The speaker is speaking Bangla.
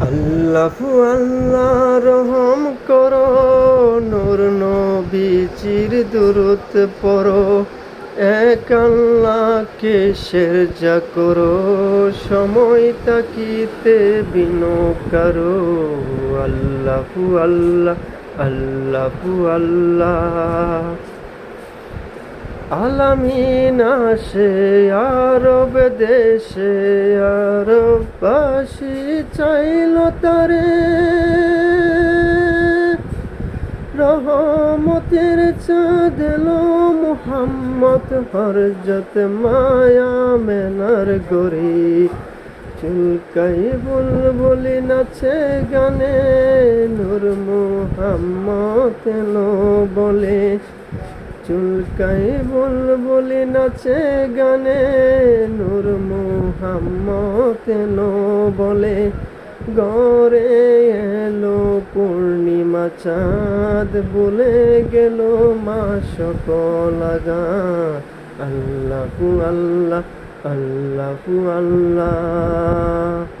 আল্লাহু আল্লাহ রহম করো, নূর নবীজির দুরুত পড়ো। এক আল্লাহকে সেরজা করো, সময় তাকিতে বিনো করো। আল্লাহু আল্লাহ আল্লাহু আল্লাহ। আলামিন আসে আরব দেশে আরববাসী চাইল তারে। রহমতের চাঁদলো মুহাম্মদ হরজত মায়া মেনার গরি চুলকাই বুলবুলি নাচে গানে, নূর মুহাম্মদ লো বলে। চুলকাই বুলবুলি নাচে গানে, নূর মুহাম্মদ লো বলে? গড়ে এলো পূর্ণিমা চাঁদ বলে গেল মা সকল আল্লাহু আল্লাহ আল্লাহু আল্লাহ।